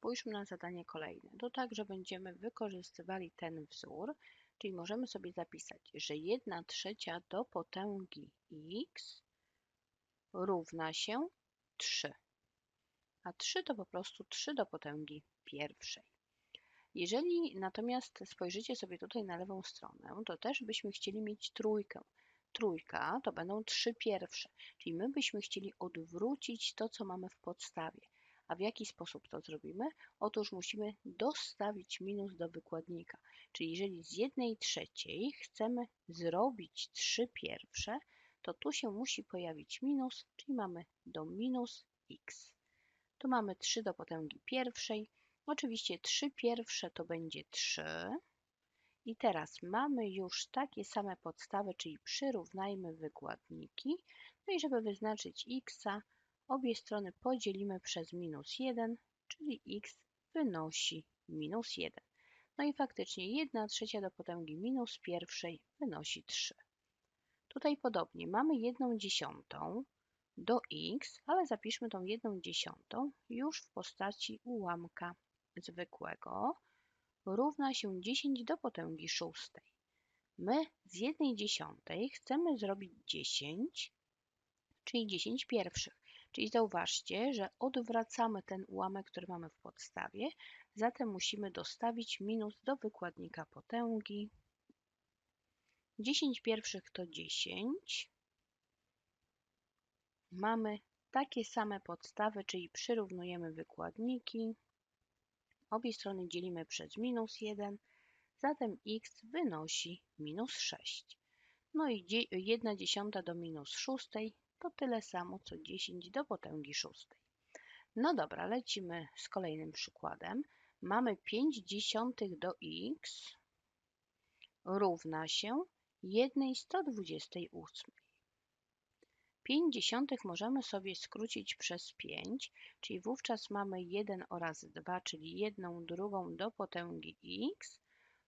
Spójrzmy na zadanie kolejne. To także będziemy wykorzystywali ten wzór, czyli możemy sobie zapisać, że 1 trzecia do potęgi x równa się 3. A 3 to po prostu 3 do potęgi pierwszej. Jeżeli natomiast spojrzycie sobie tutaj na lewą stronę, to też byśmy chcieli mieć trójkę. Trójka to będą trzy pierwsze, czyli my byśmy chcieli odwrócić to, co mamy w podstawie. A w jaki sposób to zrobimy? Otóż musimy dostawić minus do wykładnika. Czyli jeżeli z jednej trzeciej chcemy zrobić trzy pierwsze, to tu się musi pojawić minus, czyli mamy do minus x. Tu mamy 3 do potęgi pierwszej. Oczywiście 3 pierwsze to będzie 3. I teraz mamy już takie same podstawy, czyli przyrównajmy wykładniki. No i żeby wyznaczyć x, obie strony podzielimy przez minus 1, czyli x wynosi minus 1. No i faktycznie 1 trzecia do potęgi minus pierwszej wynosi 3. Tutaj podobnie mamy 1 dziesiątą do x, ale zapiszmy tą 1 dziesiątą już w postaci ułamka zwykłego równa się 10 do potęgi szóstej. My z 1 dziesiątej chcemy zrobić 10, czyli 10 pierwszych. Czyli zauważcie, że odwracamy ten ułamek, który mamy w podstawie, zatem musimy dostawić minus do wykładnika potęgi. 10 pierwszych to 10. Mamy takie same podstawy, czyli przyrównujemy wykładniki. Obie strony dzielimy przez minus 1, zatem x wynosi minus 6. No i 1 dziesiąta do minus 6 to tyle samo co 10 do potęgi 6. No dobra, lecimy z kolejnym przykładem. Mamy 5 dziesiątych do x równa się 1 128. 5 dziesiątych możemy sobie skrócić przez 5, czyli wówczas mamy 1 oraz 2, czyli 1 drugą do potęgi x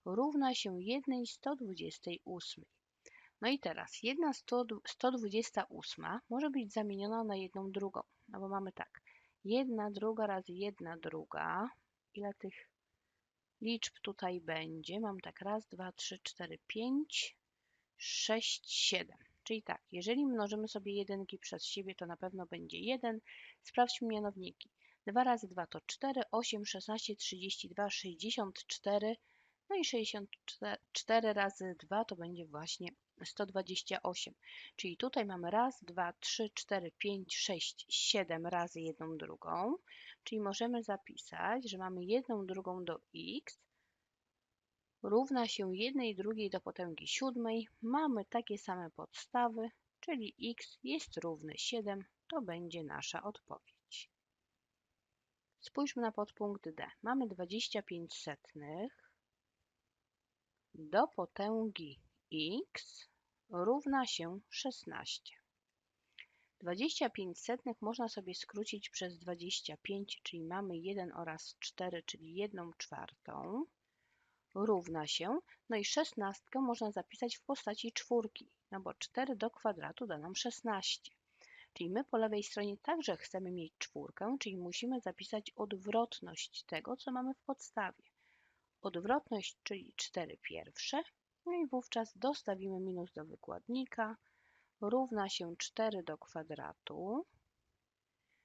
równa się 1 128. No i teraz 1 128 może być zamieniona na 1 drugą, no bo mamy tak, 1 druga razy 1 druga, ile tych liczb tutaj będzie? Mam tak raz, dwa, trzy, cztery, pięć, sześć, siedem. Czyli tak, jeżeli mnożymy sobie jedynki przez siebie, to na pewno będzie 1. Sprawdźmy mianowniki. 2 razy 2 to 4, 8, 16, 32, 64. No i 64 razy 2 to będzie właśnie 128. Czyli tutaj mamy raz, 2, 3, 4, 5, 6, 7 razy jedną drugą. Czyli możemy zapisać, że mamy jedną drugą do x równa się jednej drugiej do potęgi siódmej. Mamy takie same podstawy, czyli x jest równy 7. To będzie nasza odpowiedź. Spójrzmy na podpunkt D. Mamy 25 setnych do potęgi x równa się 16. 25 setnych można sobie skrócić przez 25, czyli mamy 1 oraz 4, czyli 1 czwartą równa się, no i 16 można zapisać w postaci czwórki, no bo 4 do kwadratu da nam 16. Czyli my po lewej stronie także chcemy mieć czwórkę, czyli musimy zapisać odwrotność tego, co mamy w podstawie. Odwrotność, czyli 4 pierwsze, no i wówczas dostawimy minus do wykładnika, równa się 4 do kwadratu.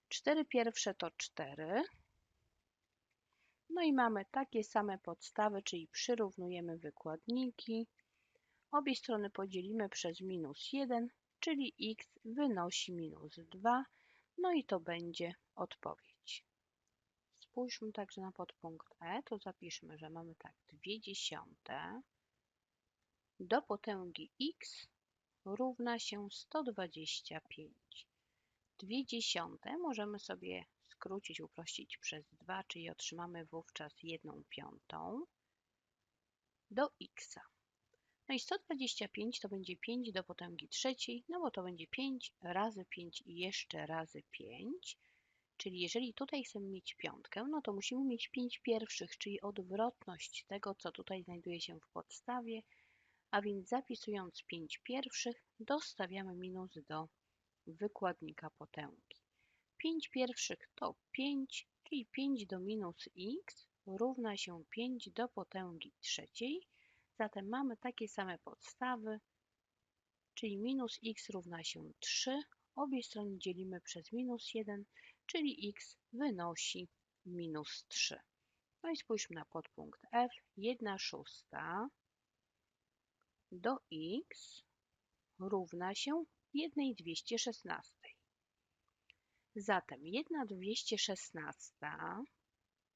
4 pierwsze to 4, no i mamy takie same podstawy, czyli przyrównujemy wykładniki. Obie strony podzielimy przez minus 1, czyli x wynosi minus 2. No i to będzie odpowiedź. Spójrzmy także na podpunkt E, to zapiszmy, że mamy tak 2 dziesiąte do potęgi x równa się 125. 2 dziesiąte możemy sobie skrócić, uprościć przez 2, czyli otrzymamy wówczas 1 piątą do x. No i 125 to będzie 5 do potęgi trzeciej, no bo to będzie 5 razy 5 i jeszcze razy 5. Czyli jeżeli tutaj chcemy mieć piątkę, no to musimy mieć 5 pierwszych, czyli odwrotność tego, co tutaj znajduje się w podstawie, a więc zapisując 5 pierwszych, dostawiamy minus do wykładnika potęgi. 5 pierwszych to 5, czyli 5 do minus x równa się 5 do potęgi trzeciej. Zatem mamy takie same podstawy, czyli minus x równa się 3. Obie strony dzielimy przez minus 1, czyli x wynosi minus 3. No i spójrzmy na podpunkt f. 1 szósta do x równa się 1 216. Zatem 1 216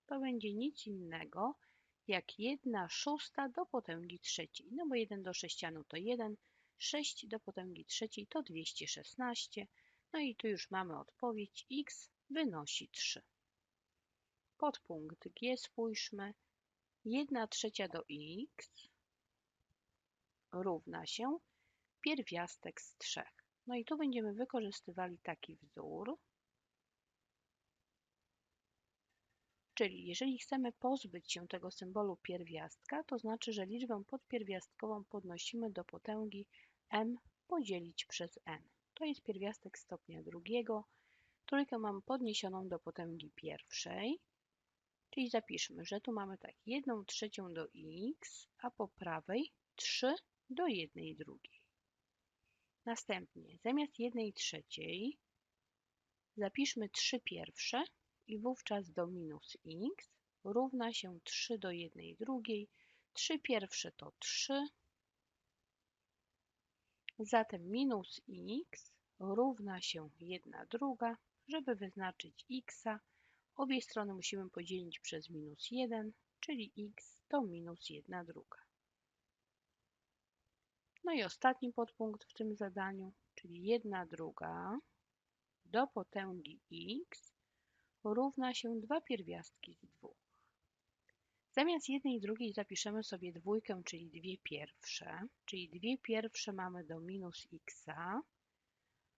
to będzie nic innego jak 1 szósta do potęgi trzeciej. No bo 1 do sześcianu to 1, 6 do potęgi trzeciej to 216. No i tu już mamy odpowiedź x wynosi 3. Podpunkt G spójrzmy. 1 trzecia do x równa się pierwiastek z 3. No i tu będziemy wykorzystywali taki wzór. Czyli jeżeli chcemy pozbyć się tego symbolu pierwiastka, to znaczy, że liczbę podpierwiastkową podnosimy do potęgi m podzielić przez n. To jest pierwiastek stopnia drugiego. Trójkę mam podniesioną do potęgi pierwszej. Czyli zapiszmy, że tu mamy tak 1 trzecią do x, a po prawej 3 do 1 drugiej. Następnie zamiast 1 trzeciej zapiszmy 3 pierwsze i wówczas do minus x równa się 3 do 1 drugiej. 3 pierwsze to 3. Zatem minus x równa się 1 druga. Żeby wyznaczyć x, obie strony musimy podzielić przez minus 1, czyli x to minus 1 druga. No i ostatni podpunkt w tym zadaniu, czyli 1 druga do potęgi x równa się dwa pierwiastki z dwóch. Zamiast jednej i drugiej zapiszemy sobie dwójkę, czyli dwie pierwsze, czyli dwie pierwsze mamy do minus x,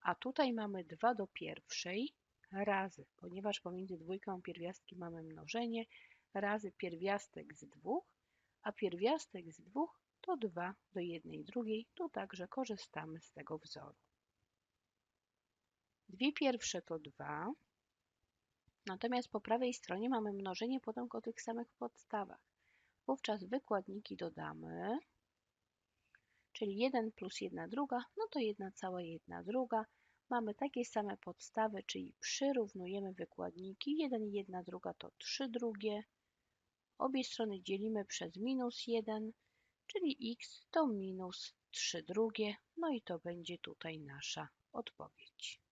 a tutaj mamy 2 do pierwszej razy, ponieważ pomiędzy dwójką pierwiastki mamy mnożenie, razy pierwiastek z dwóch, a pierwiastek z dwóch to 2 do jednej drugiej, tu także korzystamy z tego wzoru. Dwie pierwsze to 2, natomiast po prawej stronie mamy mnożenie potomk o tych samych podstawach. Wówczas wykładniki dodamy, czyli 1 plus 1 druga, no to 1 cała 1 druga. Mamy takie same podstawy, czyli przyrównujemy wykładniki. 1 i 1 druga to 3 drugie. Obie strony dzielimy przez minus 1, czyli x to minus 3 drugie. No i to będzie tutaj nasza odpowiedź.